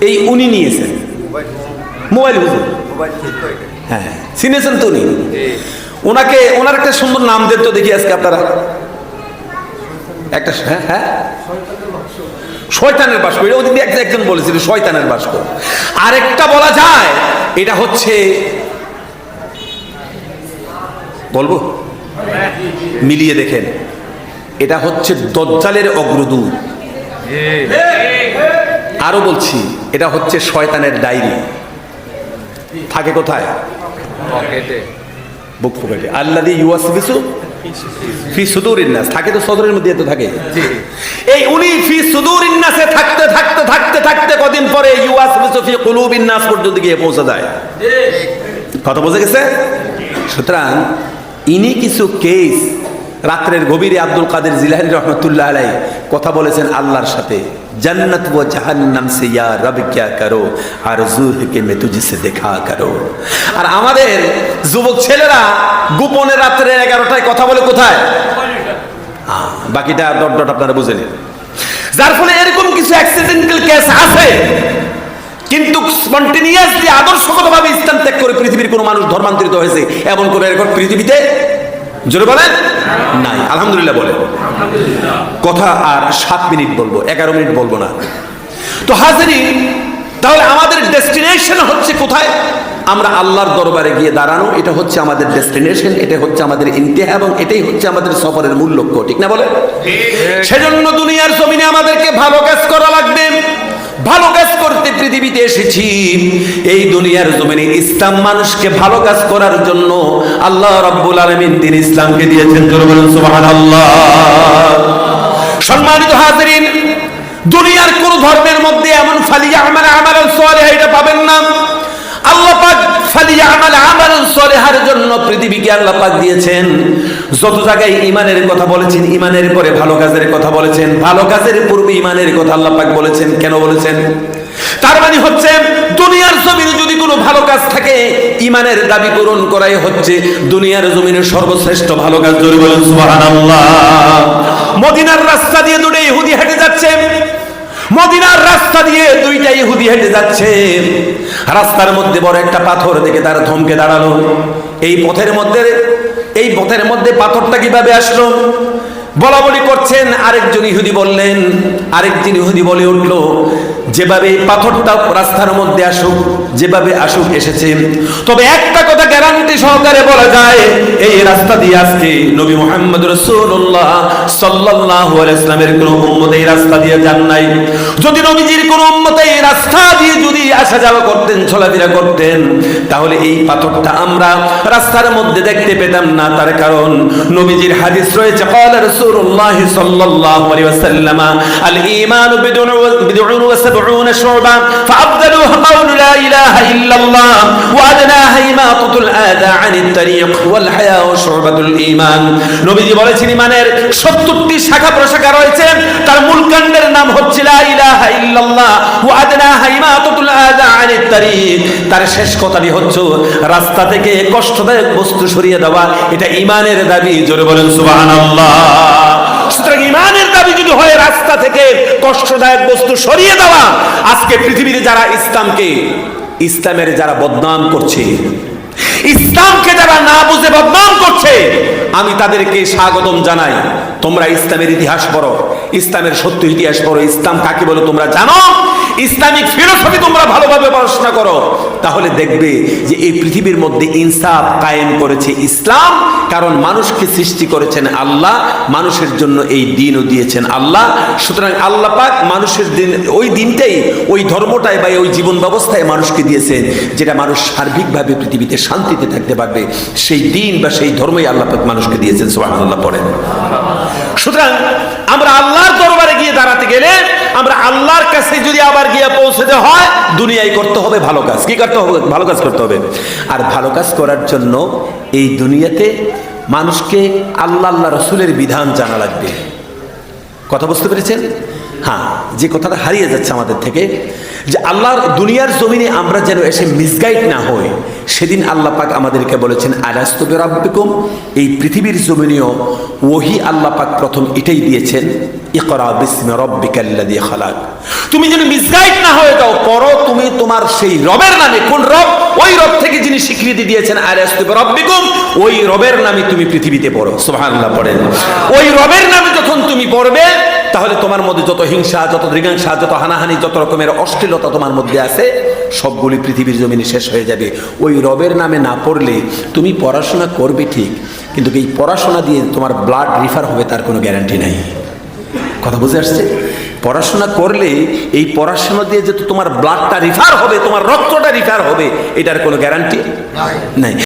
এই উনি নিয়েছেন। মোবাইল হুজুর হ্যাঁ চিনেছেন তো উনি? ওনাকে, ওনার একটা সুন্দর নাম দেন তো দেখি আজকে আপনারা। একটা হ্যাঁ হ্যাঁ? শয়তানের বাস্ক এটা এক- একজন বলেছিল, শয়তানের বাস্ক আরেকটা বলা যায়, এটা হচ্ছে, বলব? মিলিয়ে দেখেন, এটা হচ্ছে দজ্জালের অগ্রদূত। আরও বলছি এটা হচ্ছে শয়তানের ডায়েরি। থাকে কোথায়? বুক পকেটে। আল্লাদি ইউয়াসবিসু ফি সুদুরিন নাস থাকে তো সদরের মধ্যে তো থাকে। এই উনি ফি সুদুরিন নাসে থাকতে থাকতে থাকতে থাকতে কদিন পরে ইউয়াসবিসু ফি কুলুবিন নাস পর্যন্ত গিয়ে পৌঁছে যায়। কথা বোঝা গেছে? সুতরাং ইনি কিছু কেস রাত্রের গভীরে আব্দুল কাদের জিলানি রহমতুল্লাহ আলাই কথা বলেছেন আল্লাহর সাথে, জন্নত ও জাহান্নাম সে ইয়া রব ক্যা করো, আর জুহ কে মে দেখা করো। আর আমাদের যুবক ছেলেরা গোপনে রাত্রে এগারোটায় কথা বলে কোথায়? বাকিটা ডট আপনারা বুঝে নিন। যার ফলে এরকম কিছু অ্যাক্সিডেন্টাল কেস আছে, কিন্তু স্পন্টেনিয়াসলি আদর্শগতভাবে ইসলাম ত্যাগ করে পৃথিবীর কোনো মানুষ ধর্মান্তরিত হয়েছে, এমন কোনো রেকর্ড পৃথিবীতে? জোরে বলেন। নাই। আলহামদুলিল্লাহ বলেন কথা আর সাত মিনিট বলব এগারো মিনিট বলব না। তো হাজারি তাহলে আমাদের ডেস্টিনেশন হচ্ছে কোথায়? আমরা আল্লাহর দরবারে গিয়ে দাঁড়ানো এটা হচ্ছে আমাদের ডেস্টিনেশন এটা হচ্ছে আমাদের ইন্তেহা এবং এটাই হচ্ছে আমাদের সফরের মূল লক্ষ্য ঠিক না বলে? সেজন্য দুনিয়ার জমিনে আমাদেরকে ভালো কাজ করা লাগবে। ভালো কাজ করতে পৃথিবীতে এসেছি। এই দুনিয়ার জমিনে ইসলাম মানুষকে ভালো কাজ করার জন্য আল্লাহ রাব্বুল আলামিন দিন ইসলামকে দিয়েছেন। বলুন, সুবহানাল্লাহ। সম্মানিত হাজিরিন, দুনিয়ার কোন ধর্মের মধ্যে এমন ফালিয়া আমাল আমাল সালেহ এটা পাবেন না। আল্লাহ পাক ফালিয়া আমাল আমাল সালেহার জন্য পৃথিবীকে আল্লাহ পাক দিয়েছেন। যত জায়গায় ইমানের কথা বলেছেন, ইমানের পরে ভালো কাজের কথা বলেছেন, ভালো কাজের পূর্বে ইমানের কথা আল্লাহ পাক বলেছেন, কেন বলেছেন? তার মানে হচ্ছে, দুনিয়ার জমিনে যদি কোনো ভালো কাজ থাকে, ইমানের দাবি পূরণ করাই হচ্ছে দুনিয়ার জমিনে সর্বশ্রেষ্ঠ ভালো কাজ। জোরে বলেন, সুবহানাল্লাহ। মদিনার রাস্তা দিয়ে দুটো ইহুদি হেঁটে যাচ্ছে। মদিনার রাস্তা দিয়ে দুইটা ইহুদি হেঁটে যাচ্ছে। রাস্তার মধ্যে বড় একটা পাথর দেখে তারা থমকে দাঁড়াল। এই পথের মধ্যে এই পথের মধ্যে পাথরটা কীভাবে আসলো? বলা বলি করছেন, আরেকজন ইহুদি বললেন, আরেকজন ইহুদি বলে উঠল যেভাবে এই পাথরটা রাস্তার মধ্যে আসুক যেভাবে আসুক এসেছে তবে একটা কথা গ্যারান্টি সহকারে বলা যায় এই রাস্তা দিয়ে আজকে নবী মোহাম্মদ রসুল্লাহ সাল্লাহ ইসলামের কোন উম্মত এই রাস্তা দিয়ে যান নাই যদি নবীজির কোন উম্মত এই রাস্তা দিয়ে যদি আসা যাওয়া করতেন চলাফেরা করতেন তাহলে এই পাথরটা আমরা রাস্তার মধ্যে দেখতে পেতাম না তার কারণ নবীজির হাদিস রয়েছে قال رسول الله صلى الله عليه وسلم الايمان بدون بدون وسبعون شعبا فافضلها قول لا اله الا الله وادناها اماطه الاذى عن الطريق والحياء شعبة الايمان নবীজি বলেছেন ইমানের 70টি শাখা প্রশাখা রয়েছে তার মূল কাণ্ডের নাম হচ্ছে লা ইলাহা ইল্লাল্লাহ ওয়া আদনাহা ইমাতাতুল আযা আনিত তারিক তার শেষ কথাটি হচ্ছে রাস্তা থেকে কষ্টদায়ক বস্তু সরিয়ে দেওয়া এটা ইমানের দাবি জোরে বলেন সুবহানাল্লাহ থেকে কষ্টদায়ক বস্তু সরিয়ে দেওয়া। আজকে পৃথিবীতে যারা ইসলামকে, ইসলামের যারা বদনাম করছে, ইসলামকে যারা না বুঝে বদনাম করছে, আমি তাদেরকে স্বাগতম জানাই। তোমরা ইসলামের ইতিহাস পড়ো, ইসলামের সত্য ইতিহাস পড়ো। ইসলাম কাকে বলো তোমরা জানো? ইসলামিক ফিলোসফি তোমরা ভালোভাবে পড়াশোনা করো, তাহলে দেখবে যে এই পৃথিবীর মধ্যে ইনসাফ কায়েম করেছে ইসলাম, কারণ মানুষকে সৃষ্টি করেছেন আল্লাহ, মানুষের জন্য এই দিনও দিয়েছেন আল্লাহ। সুতরাং আল্লাহ পাক মানুষের দিন, ওই দিনটাই, ওই ধর্মটাই বা ওই জীবন ব্যবস্থায় মানুষকে দিয়েছেন, যেটা মানুষ সার্বিকভাবে পৃথিবীতে শান্তিতে থাকতে পারবে। সেই দিন বা সেই ধর্মই আল্লাহ পাক মানুষকে দিয়েছেন, সুবহানাল্লাহ পড়েন। সুতরাং আমরা আল্লাহর দরবারে গিয়ে দাঁড়াতে গেলে আমরা আল্লাহর কাছে যদি আবার গিয়ে পৌঁছতে হয়, দুনিয়ায় করতে হবে ভালো কাজ। কি করতে হবে? ভালো কাজ করতে হবে। আর ভালো কাজ করার জন্য এই দুনিয়াতে মানুষকে আল্লাহ আল্লাহ রসুলের বিধান জানা লাগবে। কথা বুঝতে পেরেছেন? হ্যাঁ যে কথাটা হারিয়ে যাচ্ছে আমাদের থেকে, যে আল্লাহর দুনিয়ার জমিনে আমরা যেন এসে মিসগাইড না হই, সেদিন আল্লাহ পাক আমাদেরকে বলেছেন আলাস্তবে রাব্বিকুম এই পৃথিবীর জমিনেও ওহি আল্লাহ পাক প্রথম এটাই দিয়েছেন তুমি যেন মিসগাইড না হয়ে যাও, পড়ো তোমার সেই রবের নামে, কোন রব? ওই রব থেকে যিনি স্বীকৃতি দিয়েছেন আর রব্বিকুম ওই রবের নামে তুমি পৃথিবীতে পড়ো, সুবহানাল্লাহ পড়েন। ওই রবের নামে যখন তুমি পড়বে তাহলে তোমার মধ্যে যত হিংসা যত দৃগাংসা যত হানাহানি যত রকমের অশ্লীলতা তোমার মধ্যে আছে সবগুলি পৃথিবীর জমিনে শেষ হয়ে যাবে। ওই রবের নামে না পড়লে তুমি পড়াশোনা করবে ঠিক কিন্তু এই পড়াশোনা দিয়ে তোমার ব্লাড রিফার হবে তার কোনো গ্যারান্টি নাই। কথা বুঝে আসছে? পড়াশোনা করলে এই পড়াশোনা দিয়ে যে তোমার ব্লাডটা রিফার হবে তোমার রক্তটা রিফার হবে এটার কোনো গ্যারান্টি নাই।